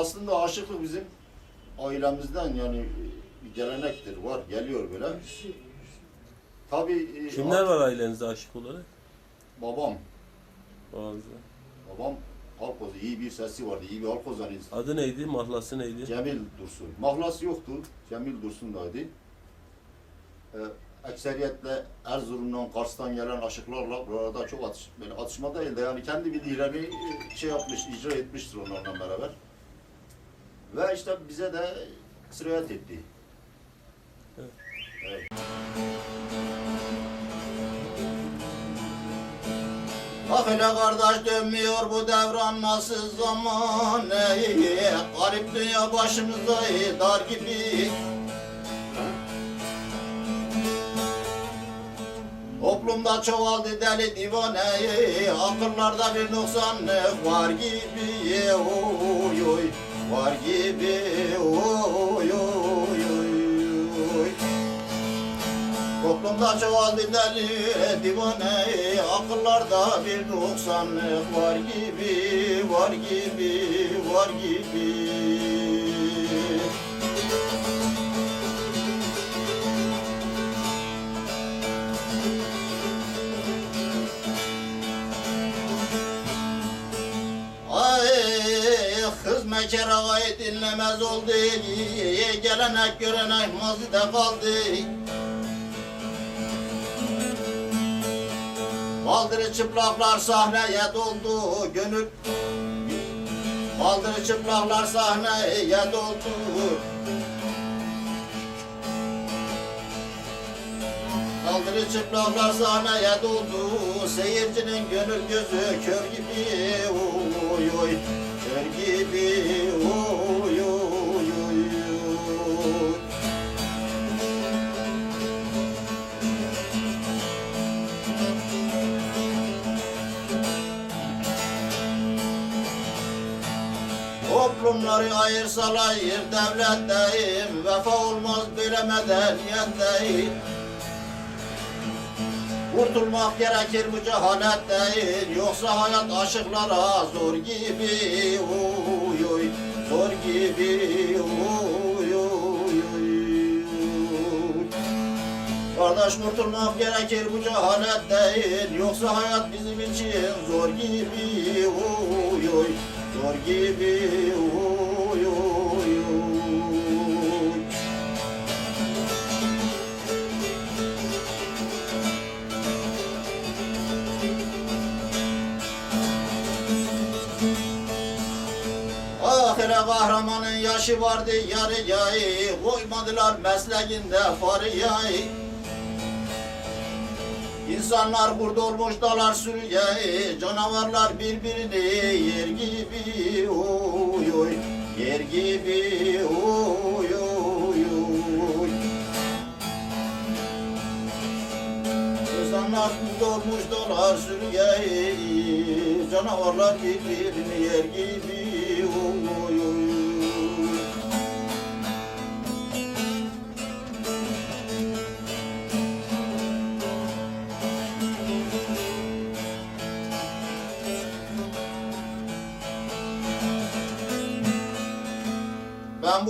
aslında aşıklık bizim ailemizden yani bir gelenektir, var, geliyor böyle. Tabii e, Kimler var ailenizde aşık olarak? Babam, Babanızda. babam halkoz, iyi bir sesi vardı, iyi bir halkoz hani Adı neydi? Mahlası neydi? Cemil Dursun. Mahlas yoktu, Cemil Dursun'daydı. Ee, ekseriyetle Erzurum'dan, Kars'tan gelen aşıklarla burada çok atış, böyle atışma değil de yani kendi bildiğilerini e, şey yapmış, icra etmiştir onlarla beraber. Ve işte bize de sirayet etti. Evet. Evet. Bak hele kardeş dönmüyor bu devran nasıl zaman ey Garip dünya başımıza ey, dar gibi Toplumda çoğaldı deli divane Akıllarda bir noksanlık var gibi oy oy Var gibi oy oy oy Toplumda çoğaldı deli divane Akıllarda bir noksanlık var gibi Var gibi, var gibi ağayı dinlemez oldu. Gelenek görenek mazide kaldı. Baldırı çıplaklar sahneye doldu gönül. Baldırı çıplaklar sahneye doldu. Baldırı çıplaklar sahneye doldu. Seyircinin gönül gözü kör gibi. Oy oy gibi Oy oy oy Toplumları ayırsalar devletteyim. Vefa olmaz böyle medeniyetteyim Kurtulmak gerekir bu cehaletten Yoksa hayat aşıklara zor gibi Oy oy Zor gibi oy oy Kardeş kurtulmak gerekir bu cehaletten Yoksa hayat bizim için zor gibi Oy oy Zor gibi Oy Ahire kahramanın yaşı vardı yarı yayı. Koymadılar mesleğinde farı yayı İnsanlar burada olmuş dalar sürüye Canavarlar birbirini yer gibi Oy oy. Yer gibi Oy oy oy. İnsanlar burada olmuş dalar sürüye Canavarlar birbirini yer gibi oy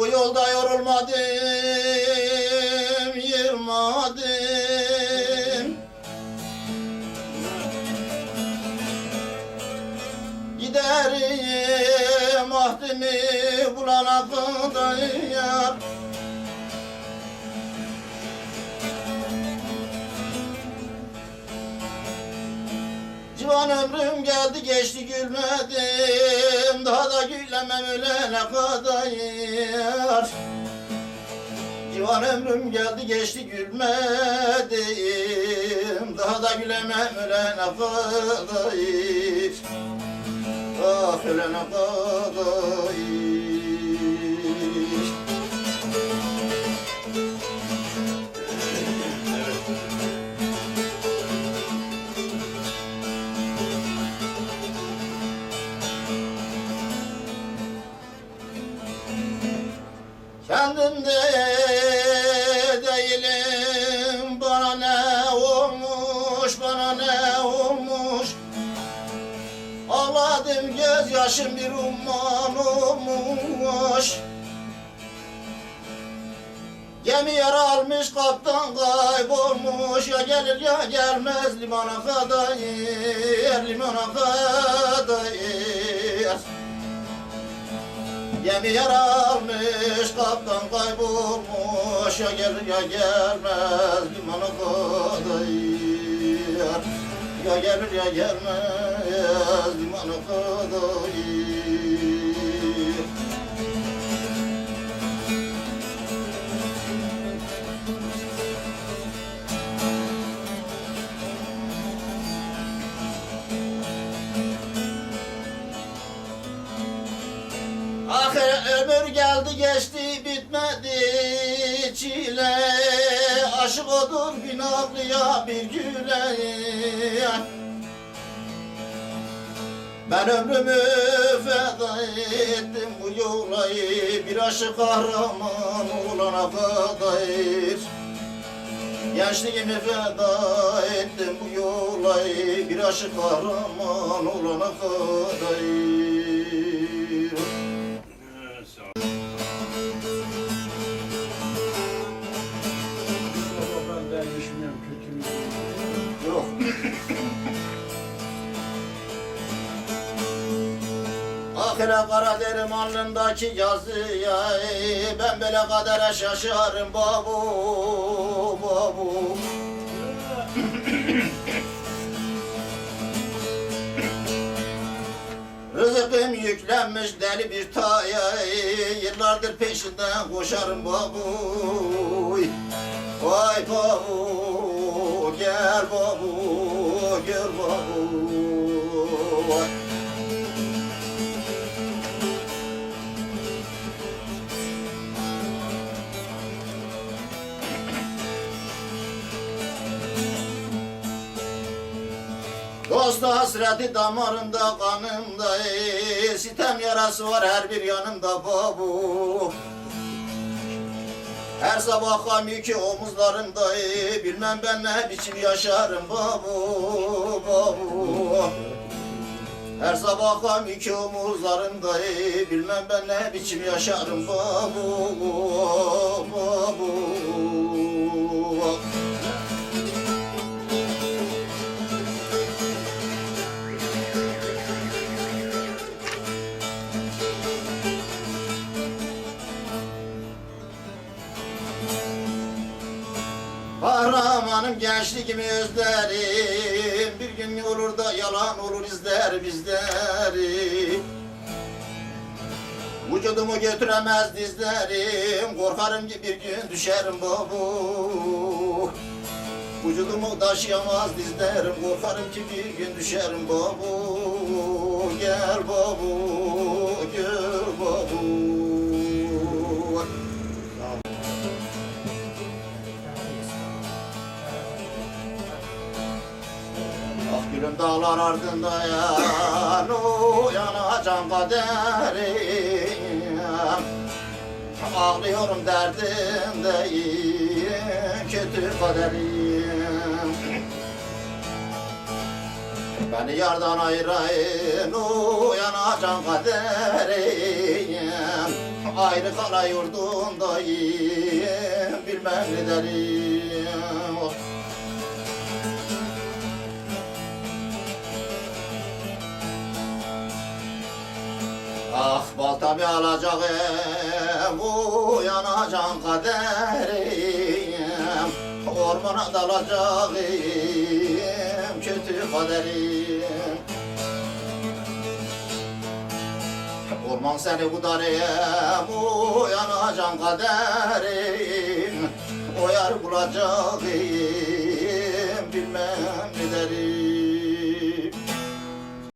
bu yolda yorulmadım, yılmadım. Giderim ahdimi bulana kadar. Civan ömrüm geldi geçti gülmedim. Daha da gülemem ölene kadar. Civan ömrüm geldi geçti gülmedim. Daha da gülemem ölene kadar. Ah ölene kadar Kendimde değilim bana ne olmuş bana ne olmuş? Ağladım gözyaşım bir umman olmuş. Gemi almış kaptan kaybolmuş. Ya gelir ya gelmez limana kadar Limana kadar Gemi yara almış kaptan kaybolmuş. Ya gelir ya gelmez limana kadar Ya gelir ya gelmez limana kadar geldi geçti bitmedi. Çile Aşık odur günahlıya bir güle. Ben ömrümü feda ettim bu yolayı Bir aşık kahraman olana kadar. Gençliğimi feda ettim bu yolayı Bir aşık kahraman olana Baba kara derim alnındaki yazıya Ben böyle kadere şaşarım babu babu Rızkım yüklenmiş deli bir taya Yıllardır peşinden koşarım babu Vay babu gel babu gel babu Dost hasreti damarında kanımda ey, Sitem yarası var her bir yanımda babu her sabah kam yükü omuzlarımda Bilmem ben ne biçim yaşarım babu babu Her sabah kam yükü omuzlarımda Bilmem ben ne biçim yaşarım babu babu Kahramanım gençliğimi özlerim? Bir gün olur da yalan olur izler bizleri. Vücudumu götüremez dizlerim. Korkarım ki bir gün düşerim babu. Vücudumu taşıyamaz dizlerim. Korkarım ki bir gün düşerim babu. Gel babu gel babu dağlar ardında yan Uyanacağım kaderim. Ağlıyorum derdimdeyim Kötü kaderim. Beni yardan ayırayın Uyanacağım kaderim. Ayrı kala yurdundayım Bilmem ne derim Baltamı alacağım, uyanacağım kaderim. Ormana dalacağım, kötü kaderim. Orman seni budarım, uyanacağım kaderim. O yer bulacağım,